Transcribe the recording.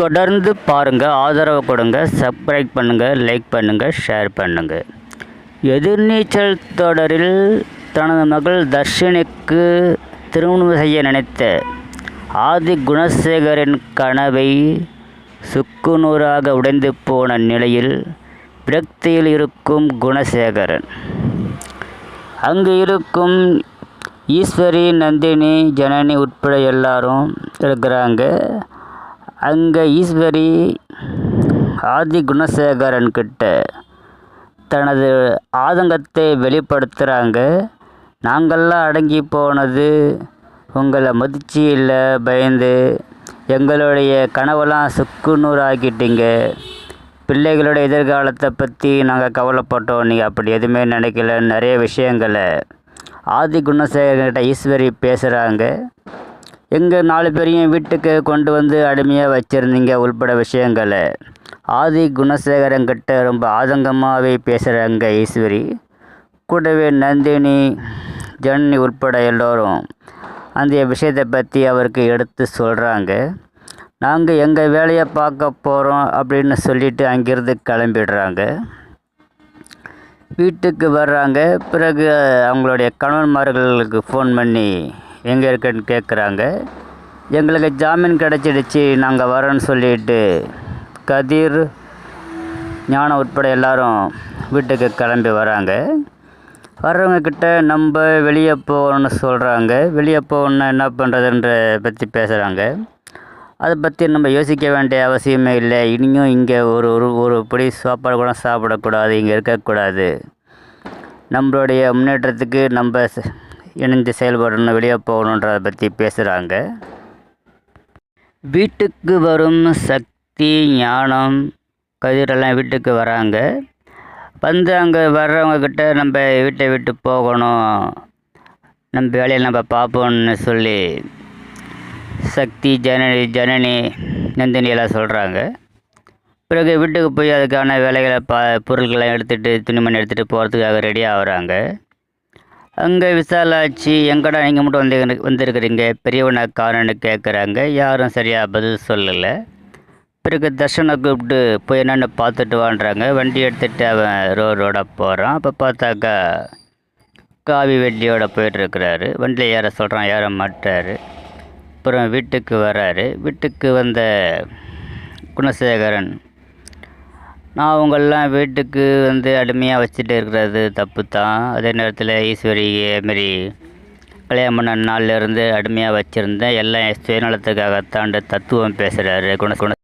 தொடர்ந்து பாருங்கள் ஆதரவு கொடுங்க சப்ஸ்கிரைப் பண்ணுங்கள் லைக் பண்ணுங்கள் ஷேர் பண்ணுங்கள் எதிர்நீச்சல் தொடரில் தனது மகள் தர்ஷினிக்கு திருமணம் செய்ய நினைத்த ஆதி குணசேகரின் கனவை சுக்குநூறாக உடைந்து போன நிலையில் விரக்தியில் இருக்கும் குணசேகரன். அங்கு இருக்கும் ஈஸ்வரி நந்தினி ஜனனி உட்பட எல்லாரும் இருக்கிறாங்க. அங்கே ஈஸ்வரி ஆதி குணசேகரன்கிட்ட தனது ஆதங்கத்தை வெளிப்படுத்துகிறாங்க நாங்கள்லாம் அடங்கி போனது உங்களை மதிச்சு இல்லை பயந்து. எங்களுடைய கனவெல்லாம் சுக்குநூறு ஆக்கிட்டீங்க பிள்ளைகளோட எதிர்காலத்தை பற்றி நாங்கள் கவலைப்பட்டோம். நீங்கள் அப்படி எதுவுமே நினைக்கல நிறைய விஷயங்களை ஆதி குணசேகர்கிட்ட ஈஸ்வரி பேசுகிறாங்க எங்கள் நாலு பேரையும் வீட்டுக்கு கொண்டு வந்து அடிமையாக வச்சுருந்தீங்க உள்பட விஷயங்களை? ஆதி குணசேகரங்கிட்ட ரொம்ப ஆதங்கமாகவே பேசுகிறாங்க ஈஸ்வரி. கூடவே நந்தினி ஜன்னி உட்பட எல்லோரும் அந்த விஷயத்தை பற்றி அவருக்கு எடுத்து சொல்கிறாங்க நாங்கள் எங்கள் வேலையை பார்க்க போகிறோம் அப்படின்னு சொல்லிட்டு அங்கேருந்து கிளம்பிடுறாங்க. வீட்டுக்கு வர்றாங்க. பிறகு அவங்களுடைய கணவன்மார்களுக்கு ஃபோன் பண்ணி எங்கே இருக்குன்னு கேட்குறாங்க எங்களுக்கு ஜாமீன் கிடச்சிடுச்சு நாங்கள் வரோன்னு சொல்லிட்டு கதிர் ஞானம் உட்பட எல்லாரும் வீட்டுக்கு கிளம்பி வராங்க. வர்றவங்கக்கிட்ட நம்ம வெளியே போகணும்னு சொல்கிறாங்க வெளியே போகணுன்னா என்ன பண்ணுறதுன்ற பற்றி பேசுகிறாங்க அதை பற்றி நம்ம யோசிக்க வேண்டிய அவசியமே இல்லை. இனியும் இங்கே ஒரு ஒரு ஒரு பிடி சாப்பாடு கூட சாப்பிடக்கூடாது இங்கே இருக்கக்கூடாது. நம்மளுடைய முன்னேற்றத்துக்கு நம்ம இணைந்து செயல்படணும் வெளியே போகணுன்றதை பற்றி பேசுகிறாங்க வீட்டுக்கு வரும் சக்தி ஞானம் கதிரெல்லாம் வீட்டுக்கு வராங்க. வந்து அங்கே வர்றவங்கக்கிட்ட நம்ம வீட்டை விட்டு போகணும். நம்ம வேலையை நம்ம பார்ப்போம்னு சொல்லி சக்தி ஜனனி ஜனனி நந்தினியெல்லாம் சொல்கிறாங்க பிறகு வீட்டுக்கு போய் அதுக்கான வேலைகளை பா பொருட்களை எடுத்துகிட்டு துணிமணி எடுத்துகிட்டு போகிறதுக்காக ரெடி ஆகுறாங்க. அங்கே விசாலாட்சி எங்கடா நீங்கள் மட்டும் வந்து வந்திருக்கிறீங்க? பெரியவனை காரணம்னு கேட்குறாங்க யாரும் சரியாக பதில் சொல்லலை. பிறகு தர்ஷனை கூப்பிட்டு போய் என்னென்னு பார்த்துட்டு வான்றாங்க. வண்டி எடுத்துகிட்டு அவன் ரோடோட போகிறான் அப்போ பார்த்தாக்கா காவி வெள்ளியோட போயிட்டுருக்கிறாரு. வண்டியில் ஏற சொல்கிறான் ஏற மாட்டார். அப்புறம் வீட்டுக்கு வராரு. வீட்டுக்கு வந்த குணசேகரன் நான் அவங்களெலாம் வீட்டுக்கு வந்து அடிமையாக வச்சுட்டு இருக்கிறது தப்பு தான் அதே நேரத்தில் ஈஸ்வரி மாரி கல்யாணம் பண்ண நாள்லேருந்து அடிமையாக வச்சுருந்தேன் எல்லாம் என் தத்துவம் பேசுகிறாரு குண குண